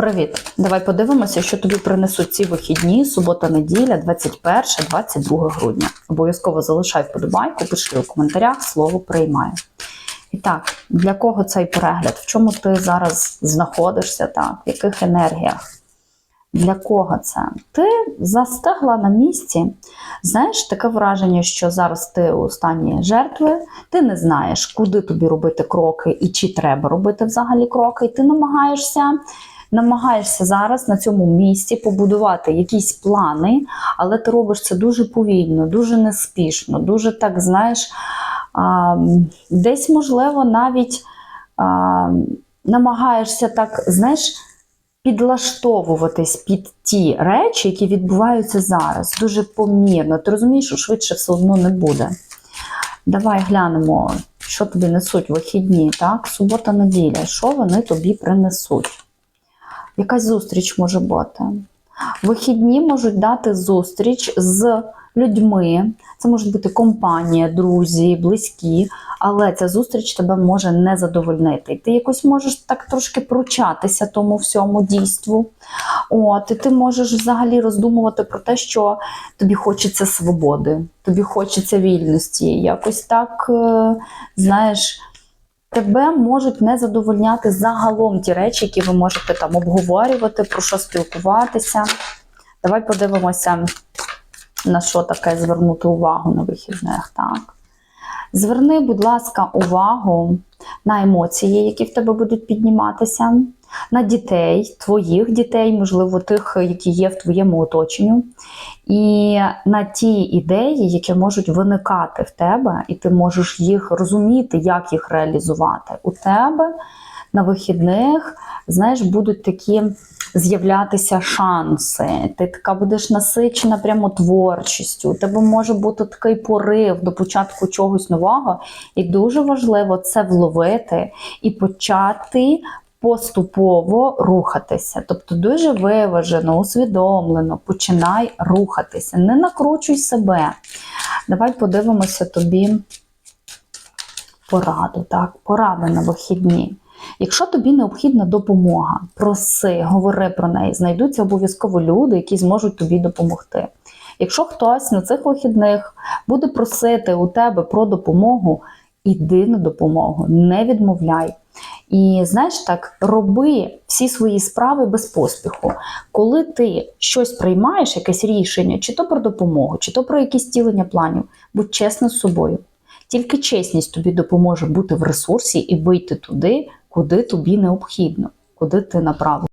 Привіт! Давай подивимося, що тобі принесуть ці вихідні, субота-неділя, 21-22 грудня. Обов'язково залишай вподобайку, пиши у коментарях, слово приймаю. І так, для кого цей перегляд? В чому ти зараз знаходишся, так? В яких енергіях? Для кого це? Ти застигла на місці. Знаєш, таке враження, що зараз ти у стані жертви, ти не знаєш, куди тобі робити кроки і чи треба робити взагалі кроки, і ти намагаєшся. Намагаєшся зараз на цьому місці побудувати якісь плани, але ти робиш це дуже повільно, дуже неспішно, дуже так, знаєш, а, десь, можливо, навіть а, намагаєшся так, знаєш, підлаштовуватись під ті речі, які відбуваються зараз, дуже помірно. Ти розумієш, що швидше все одно не буде. Давай глянемо, що тобі несуть вихідні, так? Субота, неділя, що вони тобі принесуть. Якась зустріч може бути. Вихідні можуть дати зустріч з людьми. Це може бути компанія, друзі, близькі, але ця зустріч тебе може не задовольнити. Ти якось можеш так трошки пручатися тому всьому дійству. От, і ти можеш взагалі роздумувати про те, що тобі хочеться свободи, тобі хочеться вільності. Якось так, е, знаєш. Тебе можуть не задовольняти загалом ті речі, які ви можете там обговорювати, про що спілкуватися. Давай подивимося, на що таке звернути увагу на вихідних. Так. Зверни, будь ласка, увагу на емоції, які в тебе будуть підніматися, на дітей, твоїх дітей, можливо, тих, які є в твоєму оточенню, і на ті ідеї, які можуть виникати в тебе, і ти можеш їх розуміти, як їх реалізувати. У тебе на вихідних, знаєш, будуть такі з'являтися шанси. Ти така будеш насичена прямо творчістю. У тебе може бути такий порив до початку чогось нового. І дуже важливо це вловити і почати. Поступово рухатися, тобто дуже виважено, усвідомлено починай рухатися, не накручуй себе. Давай подивимося тобі пораду, так, порада на вихідні. Якщо тобі необхідна допомога, проси, говори про неї, знайдуться обов'язково люди, які зможуть тобі допомогти. Якщо хтось на цих вихідних буде просити у тебе про допомогу, іди на допомогу, не відмовляй. І знаєш так, роби всі свої справи без поспіху. Коли ти щось приймаєш, якесь рішення, чи то про допомогу, чи то про якісь тілення планів, будь чесна з собою. Тільки чесність тобі допоможе бути в ресурсі і вийти туди, куди тобі необхідно, куди ти направлений.